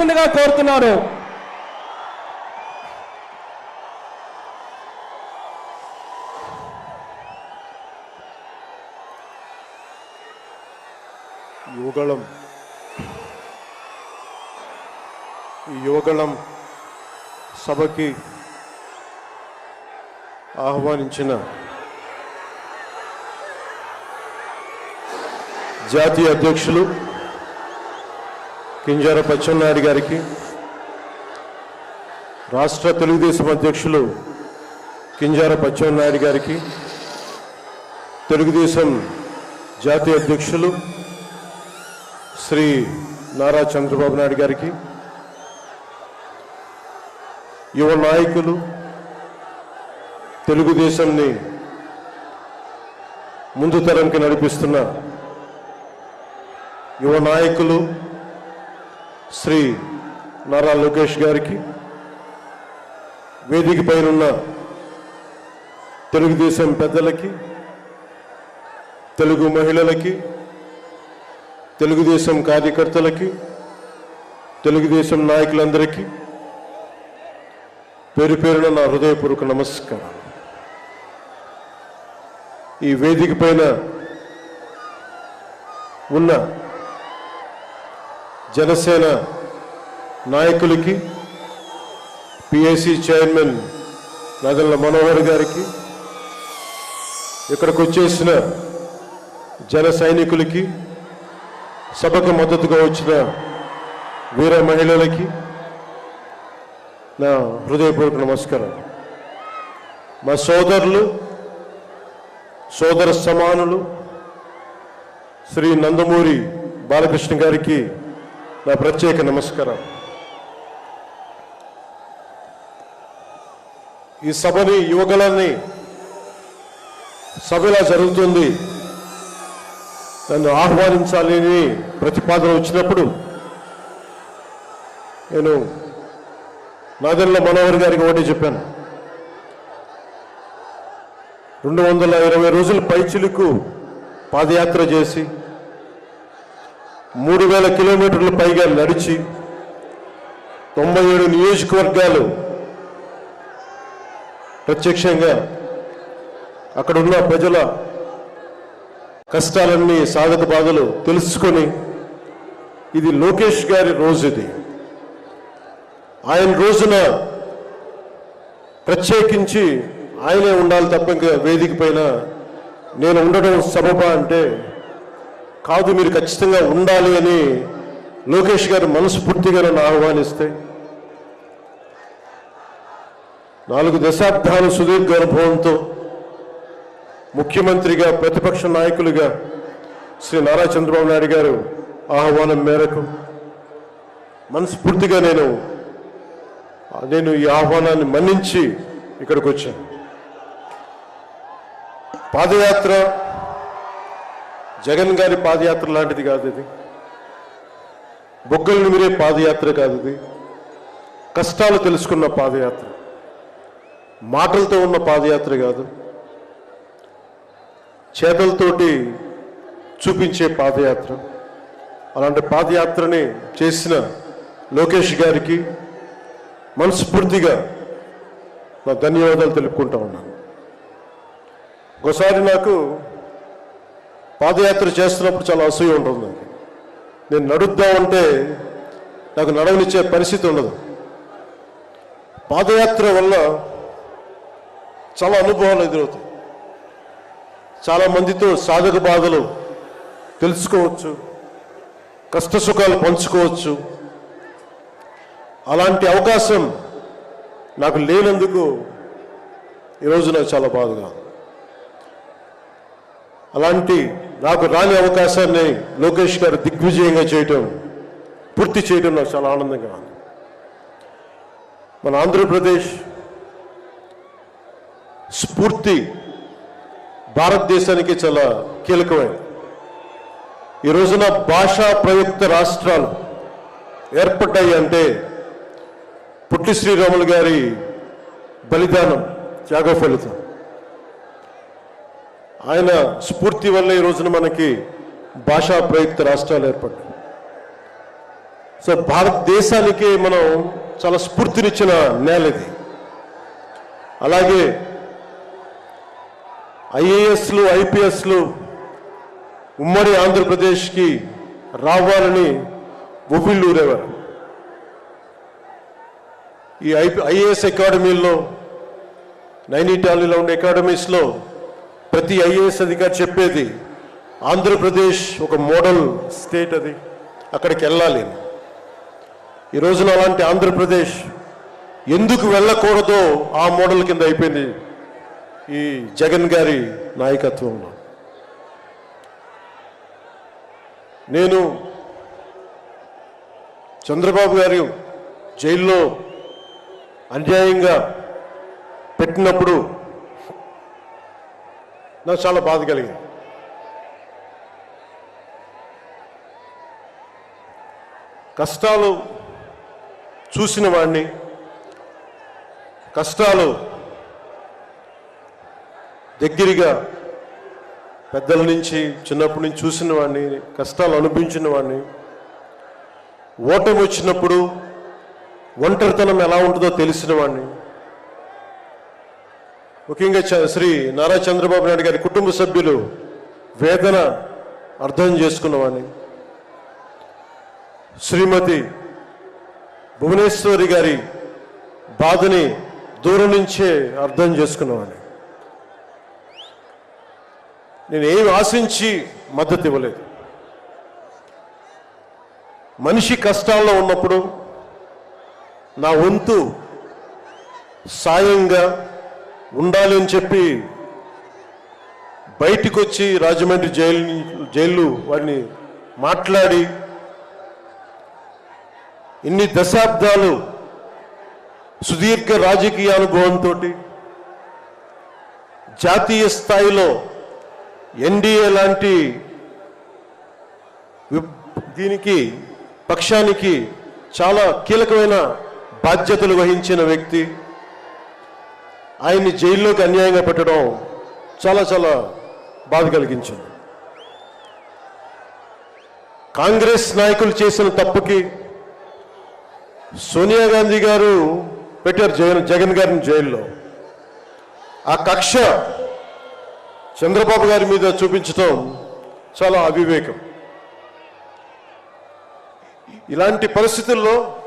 రావాల్సిందిగా కోరుతున్నారు. యువగళం ఈ యువగళం సభకి ఆహ్వానించిన జాతీయ అధ్యక్షులు కింజార పచ్చెన్నాయుడు గారికి రాష్ట్ర తెలుగుదేశం అధ్యక్షులు కింజార పచ్చెన్నాయుడు గారికి తెలుగుదేశం జాతీయ అధ్యక్షులు శ్రీ నారా చంద్రబాబు నాయుడు గారికి యువ నాయకులు తెలుగుదేశంని ముందు తరంకి నడిపిస్తున్న యువ నాయకులు శ్రీ నారా లోకేష్ గారికి వేదిక పైనున్న తెలుగుదేశం పెద్దలకి తెలుగు మహిళలకి తెలుగుదేశం కార్యకర్తలకి తెలుగుదేశం నాయకులందరికీ పేరు పేరున నా హృదయపూర్వక నమస్కారం ఈ వేదిక పైన ఉన్న జనసేన నాయకులకి పిఐసి చైర్మన్ నగల్ల మనోహర్ గారికి ఇక్కడికి వచ్చేసిన జన సైనికులకి సభకు మద్దతుగా వచ్చిన వీర మహిళలకి నా హృదయపూర్వక నమస్కారం మా సోదరులు సోదర సమానులు శ్రీ నందమూరి బాలకృష్ణ గారికి నా ప్రత్యేక నమస్కారం. ఈ సభని యువకులని సభ ఇలా జరుగుతుంది. నన్ను ఆహ్వానించాలని ప్రతిపాదన వచ్చినప్పుడు నేను నాదెల్ల మనోహర్ గారికి ఒకటి చెప్పాను. రెండు వందల ఇరవై రోజులు పైచిలుకు పాదయాత్ర చేసి మూడు వేల కిలోమీటర్ల పైగా నడిచి తొంభై ఏడు నియోజకవర్గాలు ప్రత్యక్షంగా అక్కడున్న ప్రజల కష్టాలన్నీ సాధక బాధలు తెలుసుకొని ఇది లోకేష్ గారి రోజు ఇది. ఆయన రోజున ప్రత్యేకించి ఆయనే ఉండాలి తప్ప ఇంకా వేదిక పైన నేను ఉండడం సబబా అంటే కాదు మీరు ఖచ్చితంగా ఉండాలి అని లోకేష్ గారు మనస్ఫూర్తిగా నన్ను ఆహ్వానిస్తే నాలుగు దశాబ్దాలు సుదీర్ఘ అనుభవంతో ముఖ్యమంత్రిగా ప్రతిపక్ష నాయకులుగా శ్రీ నారా చంద్రబాబు నాయుడు గారు ఆహ్వానం మేరకు మనస్ఫూర్తిగా నేను నేను ఈ ఆహ్వానాన్ని మన్నించి ఇక్కడికి వచ్చాను. పాదయాత్ర జగన్ గారి పాదయాత్ర లాంటిది కాదు ఇది. బొగ్గలు నిమిరే పాదయాత్ర కాదు ఇది. కష్టాలు తెలుసుకున్న పాదయాత్ర. మాటలతో ఉన్న పాదయాత్ర కాదు. చేతలతోటి చూపించే పాదయాత్ర. అలాంటి పాదయాత్రని చేసిన లోకేష్ గారికి మనస్ఫూర్తిగా నా ధన్యవాదాలు తెలుపుకుంటా ఉన్నాను. ఒకసారి నాకు పాదయాత్ర చేస్తున్నప్పుడు చాలా అసూయ ఉంటుంది. నేను నడుద్దామంటే నాకు నడవనిచ్చే పరిస్థితి ఉండదు. పాదయాత్ర వల్ల చాలా అనుభవాలు ఎదురవుతాయి. చాలా మందితో సాధక బాధలు తెలుసుకోవచ్చు. కష్ట సుఖాలు పంచుకోవచ్చు. అలాంటి అవకాశం నాకు లేనందుకు ఈరోజు నాకు చాలా బాధగా అలాంటి నాకు రాని అవకాశాన్ని లోకేష్ గారు దిగ్విజయంగా చేయటం పూర్తి చేయటం నాకు చాలా ఆనందంగా ఉంది. మన ఆంధ్రప్రదేశ్ స్ఫూర్తి భారతదేశానికి చాలా కీలకమైనది ఈ రోజున భాషా ప్రయుక్త రాష్ట్రాలు ఏర్పడ్డాయి అంటే పుట్టి శ్రీరాములు గారి బలిదానం త్యాగ ఫలితం ఆయన స్ఫూర్తి వల్ల ఈ రోజున మనకి భాషా ప్రయుక్త రాష్ట్రాలు ఏర్పడ్డాయి. సో భారతదేశానికి మనం చాలా స్ఫూర్తినిచ్చిన నేల ఇది. అలాగే ఐఏఎస్లు ఐపీఎస్లు ఉమ్మడి ఆంధ్రప్రదేశ్కి రావాలని ఉవ్విళ్ళూరేవారు ఈ ఐపీ ఐఏఎస్ అకాడమీల్లో నైనిటాలీలో ఉండే అకాడమీస్లో ప్రతి ఐఏఎస్ అధికారి చెప్పేది ఆంధ్రప్రదేశ్ ఒక మోడల్ స్టేట్ అది అక్కడికి వెళ్ళాలి ఈ రోజున అలాంటి ఆంధ్రప్రదేశ్ ఎందుకు వెళ్ళకూడదో ఆ మోడల్ కింద అయిపోయింది ఈ జగన్ గారి నాయకత్వంలో. నేను చంద్రబాబు గారు జైల్లో అన్యాయంగా పెట్టినప్పుడు నాకు చాలా బాధ కలిగింది. కష్టాలు చూసిన వాడిని కష్టాలు దగ్గరగా పెద్దల నుంచి చిన్నప్పటి నుంచి చూసిన వాడిని కష్టాలు అనిపించిన వాడిని ఓటమి వచ్చినప్పుడు ఒంటరితనం ఎలా ఉంటుందో తెలిసిన వాడిని ముఖ్యంగా చ- శ్రీ నారా చంద్రబాబు నాయుడు గారి కుటుంబ సభ్యులు వేదన అర్థం చేసుకున్నవాడిని శ్రీమతి భువనేశ్వరి గారి బాధని దూరం నుంచే అర్థం చేసుకున్నవాడిని నేను ఏమి ఆశించి మద్దతు ఇవ్వలేదు. మనిషి కష్టాల్లో ఉన్నప్పుడు నా వంతు సాయంగా ఉండాలి అని చెప్పి బయటికి వచ్చి రాజమండ్రి జైలు జైలు వారిని మాట్లాడి ఇన్ని దశాబ్దాలు సుదీర్ఘ రాజకీయ అనుభవంతో జాతీయ స్థాయిలో ఎన్డీఏ లాంటి దీనికి పక్షానికి చాలా కీలకమైన బాధ్యతలు వహించిన వ్యక్తి. ఆయన్ని జైల్లోకి అన్యాయంగా పెట్టడం చాలా చాలా బాధ కలిగించింది. కాంగ్రెస్ నాయకులు చేసిన తప్పుకి సోనియా గాంధీ గారు పెట్టారు జగన్ జగన్ గారిని జైల్లో. ఆ కక్ష చంద్రబాబు గారి మీద చూపించడం చాలా అవివేకం. ఇలాంటి పరిస్థితుల్లో